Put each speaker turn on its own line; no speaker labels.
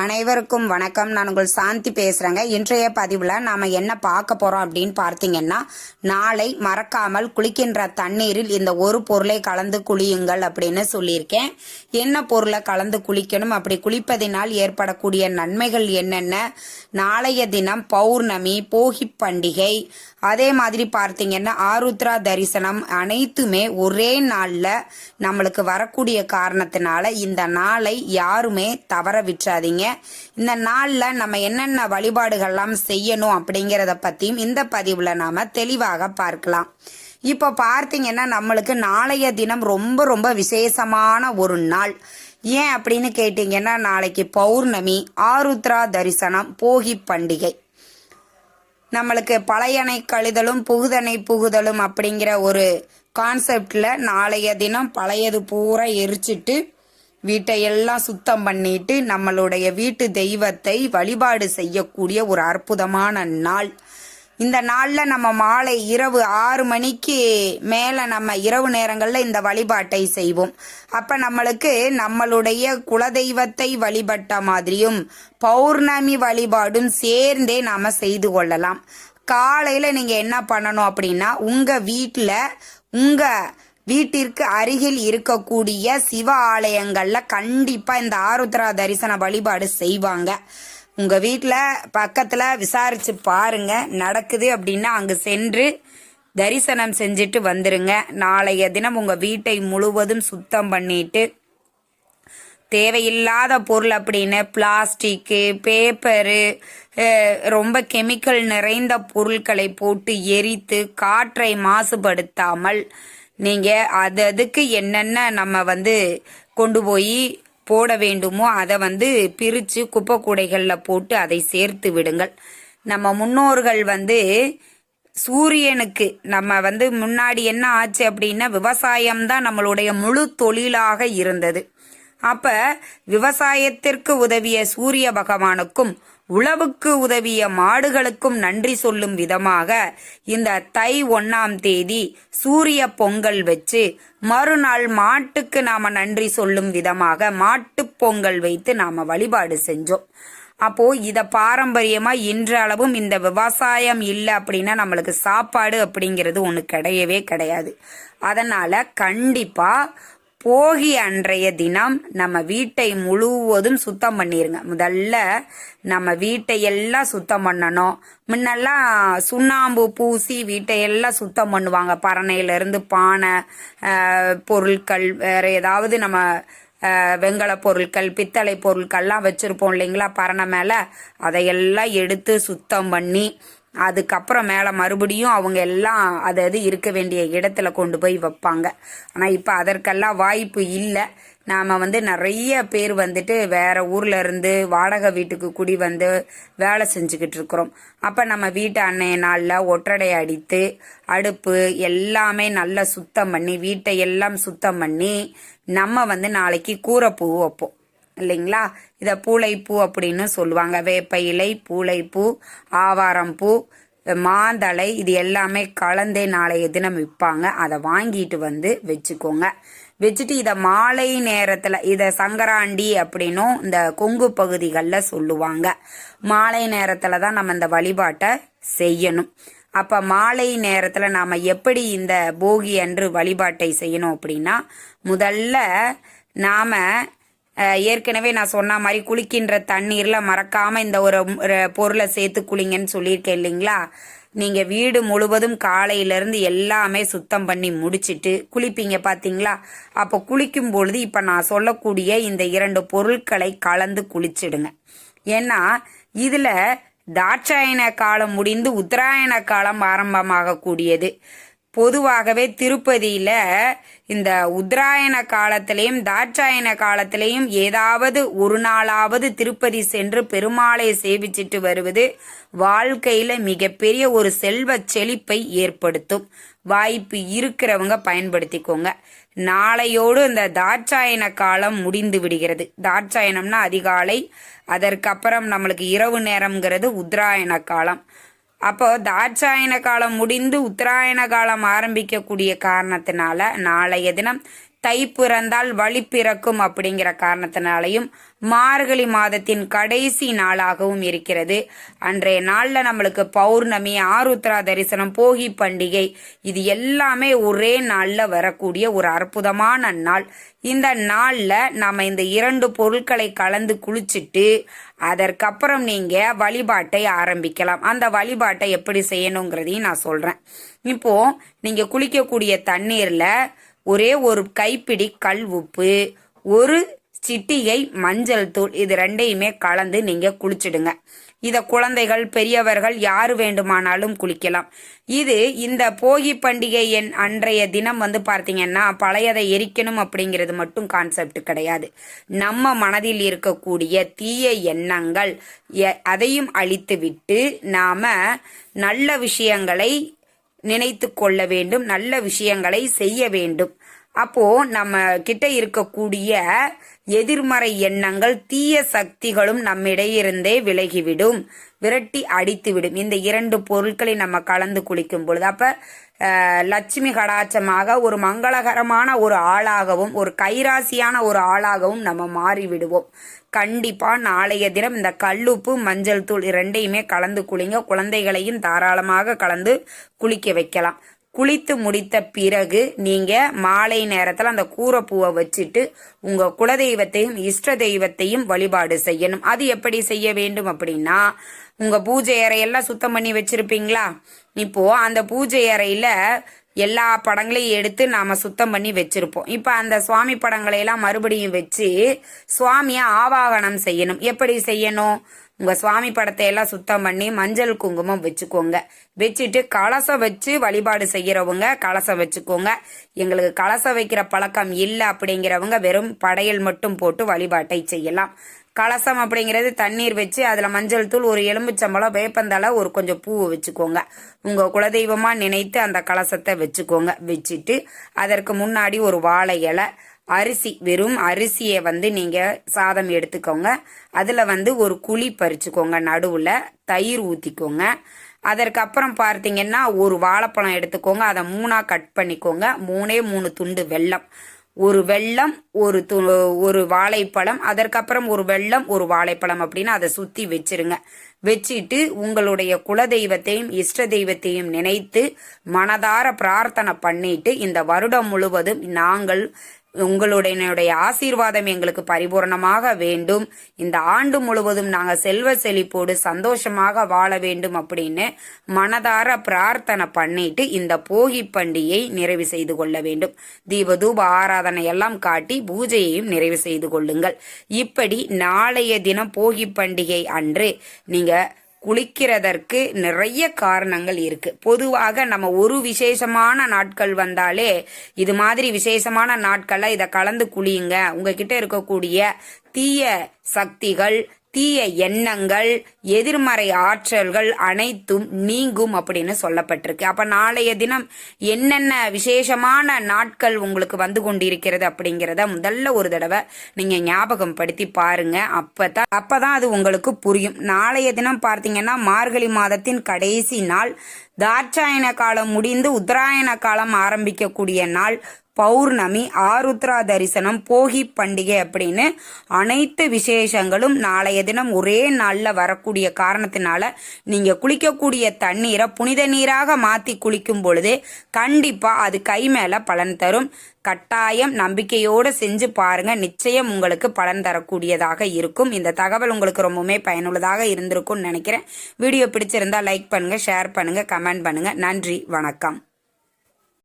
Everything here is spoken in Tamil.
அனைவருக்கும் வணக்கம். நான் உங்கள் சாந்தி பேசுறேங்க. இன்றைய பதிவுல நாம என்ன பார்க்க போறோம் அப்படின்னு பார்த்தீங்கன்னா நாளை மறக்காமல் குளிக்கின்ற தண்ணீரில் இந்த ஒரு பொருளை கலந்து குளியுங்கள் அப்படின்னு சொல்லியிருக்கேன். என்ன பொருளை கலந்து குளிக்கணும்? அப்படி குளிப்பதினால் ஏற்படக்கூடிய நன்மைகள் என்னென்ன? நாளைய தினம் பௌர்ணமி போகி பண்டிகை அதே மாதிரி பார்த்தீங்கன்னா ஆருத்ரா தரிசனம் அனைத்துமே ஒரே நாளில் நம்மளுக்கு வரக்கூடிய காரணத்தினால இந்த நாளை யாருமே தவற விட்டுறாதீங்க. இந்த நாளில் நம்ம என்னென்ன வழிபாடுகள்லாம் செய்யணும் அப்படிங்கிறத பற்றியும் இந்த பதிவில் நாம் தெளிவாக பார்க்கலாம். இப்போ பார்த்தீங்கன்னா நம்மளுக்கு நாளைய தினம் ரொம்ப ரொம்ப விசேஷமான ஒரு நாள். ஏன் அப்படின்னு கேட்டிங்கன்னா நாளைக்கு பௌர்ணமி ஆருத்ரா தரிசனம் போகி பண்டிகை. நம்மளுக்கு பழையணை கழிதலும் புகுதனை புகுதலும் அப்படிங்கிற ஒரு கான்செப்டில் நாளைய தினம் பழையது பூரா எரிச்சிட்டு வீட்டையெல்லாம் சுத்தம் பண்ணிட்டு நம்மளுடைய வீட்டு தெய்வத்தை வழிபாடு செய்யக்கூடிய ஒரு அற்புதமான நாள். இந்த நாளில் நம்ம மாலை இரவு ஆறு மணிக்கு மேலே நம்ம இரவு நேரங்களில் இந்த வழிபாட்டை செய்வோம். அப்போ நம்மளுக்கு நம்மளுடைய குலதெய்வத்தை வழிபட்ட மாதிரியும் பௌர்ணமி வழிபாடும் சேர்ந்தே நாம் செய்து கொள்ளலாம். காலையில் நீங்கள் என்ன பண்ணணும் அப்படின்னா உங்கள் வீட்டில் உங்கள் வீட்டிற்கு அருகில் இருக்கக்கூடிய சிவ ஆலயங்கள்ல கண்டிப்பா இந்த ஆருத்ரா தரிசன வழிபாடு செய்வாங்க. உங்க வீட்டில் பக்கத்துல விசாரிச்சு பாருங்க நடக்குது அப்படின்னா அங்கு சென்று தரிசனம் செஞ்சுட்டு வந்துருங்க. நாளைய தினம் உங்க வீட்டை முழுவதும் சுத்தம் பண்ணிட்டு தேவையில்லாத பொருள் அப்படின்னு பிளாஸ்டிக்கு பேப்பரு ரொம்ப கெமிக்கல் நிறைந்த பொருட்களை போட்டு எரித்து காற்றை மாசுபடுத்தாமல் நீங்கள் அது அதுக்கு என்னென்ன நம்ம வந்து கொண்டு போய் போட வேண்டுமோ அதை வந்து பிரித்து குப்பை கூடைகளில் போட்டு அதை சேர்த்து விடுங்கள். நம்ம முன்னோர்கள் வந்து சூரியனுக்கு நம்ம வந்து முன்னாடி என்ன ஆச்சு அப்படின்னா விவசாயம் தான் நம்மளுடைய முழு தொழிலாக இருந்தது. அப்ப விவசாயத்திற்கு உதவிய சூரிய பகவானுக்கும் உழவுக்கு உதவிய மாடுகளுக்கும் நன்றி சொல்லும் விதமாக இந்த தை ஒன்னாம் தேதி சூரிய பொங்கல் வச்சு மறுநாள் மாட்டுக்கு நாம நன்றி சொல்லும் விதமாக மாட்டு பொங்கல் வைத்து நாம வழிபாடு செஞ்சோம். அப்போ இத பாரம்பரியமா இன்றளவும் இந்த விவசாயம் இல்லை அப்படின்னா நம்மளுக்கு சாப்பாடு அப்படிங்கிறது ஒன்று கிடையவே கிடையாது. அதனால கண்டிப்பா போகி அன்றைய தினம் நம்ம வீட்டை முழுவதும் சுத்தம் பண்ணிருங்க. முதல்ல நம்ம வீட்டை எல்லாம் சுத்தம் பண்ணணும். முன்னெல்லாம் சுண்ணாம்பு பூசி வீட்டை எல்லாம் சுத்தம் பண்ணுவாங்க. பரணையிலேருந்து பானை பொருட்கள் வேற ஏதாவது நம்ம வெங்கல பொருட்கள் பித்தளை பொருட்கள்லாம் வச்சுருப்போம் இல்லைங்களா? பறனை மேலே. அதையெல்லாம் எடுத்து சுத்தம் பண்ணி அதுக்கப்புறம் மேலே மறுபடியும் அவங்க எல்லாம் அது அது இருக்க வேண்டிய இடத்துல கொண்டு போய் வைப்பாங்க. ஆனால் இப்போ அதற்கெல்லாம் வாய்ப்பு இல்லை. நாம் வந்து நிறைய பேர் வந்துட்டு வேற ஊர்ல இருந்து வாடகை வீட்டுக்கு குடி வந்து வேலை செஞ்சுக்கிட்டு இருக்கிறோம். அப்போ நம்ம வீட்டு அன்னைய நாளில் ஒற்றடை அடித்து அடுப்பு எல்லாமே நல்லா சுத்தம் பண்ணி வீட்டை எல்லாம் சுத்தம் பண்ணி நம்ம வந்து நாளைக்கு கூரைப்பூ வைப்போம். இல்லைங்களா? இதை பூளைப்பூ அப்படின்னு சொல்லுவாங்க. வேப்ப இலை பூளைப்பூ ஆவாரம் பூ மாந்தலை இது எல்லாமே கலந்தே நாளைய தினம் விற்பாங்க அதை வாங்கிட்டு வந்து வச்சுக்கோங்க. வச்சுட்டு இதை மாலை நேரத்தில் இதை சங்கராண்டி அப்படின்னும் இந்த கொங்கு பகுதிகளில் சொல்லுவாங்க. மாலை நேரத்தில் தான் நம்ம இந்த வழிபாட்டை செய்யணும். அப்போ மாலை நேரத்தில் நாம் எப்படி இந்த போகி அன்று வழிபாட்டை செய்யணும் அப்படின்னா முதல்ல நாம் ஏற்கனவே நான் சொன்ன மாதிரி குளிக்கின்ற தண்ணீரில் மறக்காமல் இந்த ஒரு பொருளை சேர்த்து குளிங்கன்னு சொல்லியிருக்கேன் இல்லைங்களா? நீங்கள் வீடு முழுவதும் காலையிலேருந்து எல்லாமே சுத்தம் பண்ணி முடிச்சிட்டு குளிப்பீங்க பார்த்தீங்களா அப்போ குளிக்கும் பொழுது இப்போ நான் சொல்லக்கூடிய இந்த இரண்டு பொருட்களை கலந்து குளிச்சிடுங்க. ஏன்னா இதில் தாட்சாயன காலம் முடிந்து உத்தராயண காலம் ஆரம்பமாகக்கூடியது. பொதுவாகவே திருப்பதியில் இந்த உத்தராயண காலத்திலையும் தாட்சாயன காலத்திலையும் ஏதாவது ஒரு நாளாவது திருப்பதி சென்று பெருமாளை சேவிச்சிட்டு வருவது வாழ்க்கையில் மிகப்பெரிய ஒரு செல்வ செழிப்பை ஏற்படுத்தும். வாய்ப்பு இருக்கிறவங்க பயன்படுத்திக்கோங்க. நாளையோடு இந்த தாட்சாயன காலம் முடிந்து விடுகிறது. தாட்சாயனம்னா அதிகாலை அதற்கப்புறம் நம்மளுக்கு இரவு நேரம்ங்கிறது உத்தராயண காலம். அப்போ தாட்சாயன காலம் முடிந்து உத்தராயண காலம் ஆரம்பிக்கக்கூடிய காரணத்தினால நாளைய தினம் தை பிறந்தால் வழி பிறக்கும் அப்படிங்கிற காரணத்தினாலையும் மார்கழி மாதத்தின் கடைசி நாளாகவும் இருக்கிறது. அன்றைய நாளில் நம்மளுக்கு பௌர்ணமி ஆருத்ரா தரிசனம் போகி பண்டிகை இது எல்லாமே ஒரே நாளில் வரக்கூடிய ஒரு அற்புதமான நாள். இந்த நாளில் நாம் இந்த இரண்டு பொருட்களை கலந்து குளிச்சுட்டு அதற்கப்புறம் நீங்கள் வழிபாட்டை ஆரம்பிக்கலாம். அந்த வழிபாட்டை எப்படி செய்யணுங்கிறதையும் நான் சொல்கிறேன் இப்போ நீங்கள் குளிக்கக்கூடிய தண்ணீரில் ஒரே ஒரு கைப்பிடி கல் உப்பு ஒரு சிட்டிகை மஞ்சள் தூள் இது ரெண்டையுமே கலந்து நீங்கள் குளிச்சிடுங்க. இதை குழந்தைகள் பெரியவர்கள் யார் வேண்டுமானாலும் குளிக்கலாம். இது இந்த போகி பண்டிகை என் அன்றைய தினம் வந்து பார்த்தீங்கன்னா பழையதை எரிக்கணும் அப்படிங்கிறது மட்டும் கான்செப்ட் கிடையாது. நம்ம மனதில் இருக்கக்கூடிய தீய எண்ணங்கள் எ- அதையும் அழித்துவிட்டு நாம நல்ல விஷயங்களை நினைத்து கொள்ள வேண்டும் நல்ல விஷயங்களை செய்ய வேண்டும். அப்போ நம்ம கிட்ட இருக்கக்கூடிய எதிர்மறை எண்ணங்கள் தீய சக்திகளும் நம்மிடையிருந்தே விலகிவிடும் விரட்டி அடித்துவிடும். இந்த இரண்டு பொருட்களை நம்ம கலந்து குளிக்கும் பொழுது அப்ப லட்சுமி கடாச்சமாக ஒரு மங்களகரமான ஒரு ஆளாகவும் ஒரு கைராசியான ஒரு ஆளாகவும் நம்ம மாறிவிடுவோம். கண்டிப்பா நாளைய தினம் இந்த கல்லுப்பு மஞ்சள் தூள் இரண்டையுமே கலந்து குளிங்க. குழந்தைகளையும் தாராளமாக கலந்து குளிக்க வைக்கலாம். குளித்து முடித்த பிறகு நீங்கள் மாலை நேரத்தில் அந்த கூரைப்பூவை வச்சுட்டு உங்கள் குலதெய்வத்தையும் இஷ்ட தெய்வத்தையும் வழிபாடு செய்யணும். அது எப்படி செய்ய வேண்டும் அப்படின்னா உங்கள் பூஜை அறையெல்லாம் சுத்தம் பண்ணி வச்சுருப்பீங்களா? இப்போ அந்த பூஜை அறையில் எல்லா படங்களையும் எடுத்து நாம சுத்தம் பண்ணி வச்சிருப்போம். இப்ப அந்த சுவாமி படங்களை எல்லாம் மறுபடியும் வச்சு சுவாமியை ஆவாகனம் செய்யணும். எப்படி செய்யணும்? உங்க சுவாமி படத்தை எல்லாம் சுத்தம் பண்ணி மஞ்சள் குங்குமம் வச்சுக்கோங்க. வச்சுட்டு கலசம் வச்சு வழிபாடு செய்யறவங்க கலசம் வச்சுக்கோங்க. எங்களுக்கு கலசம் வைக்கிற பழக்கம் இல்லை அப்படிங்கிறவங்க வெறும் படையல் மட்டும் போட்டு வழிபாட்டை செய்யலாம். கலசம் அப்படிங்கிறது தண்ணீர் வச்சு அதுல மஞ்சள் தூள் ஒரு எலும்புச்சம்பளம் வேப்பந்தலை ஒரு கொஞ்சம் பூவை வச்சுக்கோங்க. உங்க குலதெய்வமா நினைத்து அந்த கலசத்தை வச்சுக்கோங்க. வச்சுட்டு அதற்கு முன்னாடி ஒரு வாழை இலை அரிசி வெறும் அரிசியை வந்து நீங்கள் சாதம் எடுத்துக்கோங்க. அதில் வந்து ஒரு குழி பறிச்சுக்கோங்க நடுவில் தயிர் ஊற்றிக்கோங்க அதற்கப்புறம் பார்த்தீங்கன்னா ஒரு வாழைப்பழம் எடுத்துக்கோங்க. அதை மூணாக கட் பண்ணிக்கோங்க. மூணே மூணு துண்டு வெல்லம். ஒரு வெல்லம் ஒரு து ஒரு வாழைப்பழம் அதற்கப்புறம் ஒரு வெள்ளம் ஒரு வாழைப்பழம் அப்படின்னு அதை சுற்றி வச்சிருங்க. வச்சுட்டு உங்களுடைய குலதெய்வத்தையும் இஷ்ட தெய்வத்தையும் நினைத்து மனதார பிரார்த்தனை பண்ணிட்டு இந்த வருடம் முழுவதும் நாங்கள் உங்களுடைய ஆசீர்வாதம் எங்களுக்கு பரிபூரணமாக வேண்டும். இந்த ஆண்டு முழுவதும் நாங்கள் செல்வ செழிப்போடு சந்தோஷமாக வாழ வேண்டும் அப்படின்னு மனதார பிரார்த்தனை பண்ணிட்டு இந்த போகி பண்டிகையை நிறைவு செய்து கொள்ள வேண்டும். தீபதூப ஆராதனை எல்லாம் காட்டி பூஜையையும் நிறைவு செய்து கொள்ளுங்கள். இப்படி நாளைய தினம் போகி பண்டிகை அன்று நீங்க குளிக்கிறதற்கு நிறைய காரணங்கள் இருக்கு. பொதுவாக நம்ம ஒரு விசேஷமான நாட்கள் வந்தாலே இது மாதிரி விசேஷமான நாட்கள்ல இதை கலந்து குளியுங்க. உங்ககிட்ட இருக்கக்கூடிய தீய சக்திகள் தீய எண்ணங்கள் எதிர்மறை ஆற்றல்கள் அனைத்தும் நீங்கும் அப்படின்னு சொல்லப்பட்டிருக்கு. அப்ப நாளைய தினம் என்னென்ன விசேஷமான நாட்கள் உங்களுக்கு வந்து கொண்டிருக்கிறது அப்படிங்கிறத முதல்ல ஒரு தடவை நீங்க ஞாபகம் படுத்தி பாருங்க. அப்பதான் அப்பதான் அது உங்களுக்கு புரியும். நாளைய தினம் பார்த்தீங்கன்னா மார்கழி மாதத்தின் கடைசி நாள். தாட்சாயன காலம் முடிந்து உத்தராயண காலம் ஆரம்பிக்கக்கூடிய நாள். பௌர்ணமி ஆருத்ரா தரிசனம் போகி பண்டிகை அப்படின்னு அனைத்து விசேஷங்களும் நாளைய தினம் ஒரே நாளில் வரக்கூடிய காரணத்தினால நீங்க குளிக்கக்கூடிய தண்ணீரை புனித நீராக மாத்தி குளிக்கும் பொழுது கண்டிப்பா அது கை மேல பலன் தரும். கட்டாயம் நம்பிக்கையோடு செஞ்சு பாருங்க. நிச்சயம் உங்களுக்கு பலன் தரக்கூடியதாக இருக்கும். இந்த தகவல் உங்களுக்கு ரொம்பவுமே பயனுள்ளதாக இருந்திருக்கும்னு நினைக்கிறேன். வீடியோ பிடிச்சிருந்தா லைக் பண்ணுங்க ஷேர் பண்ணுங்க கமெண்ட் பண்ணுங்க. நன்றி வணக்கம்.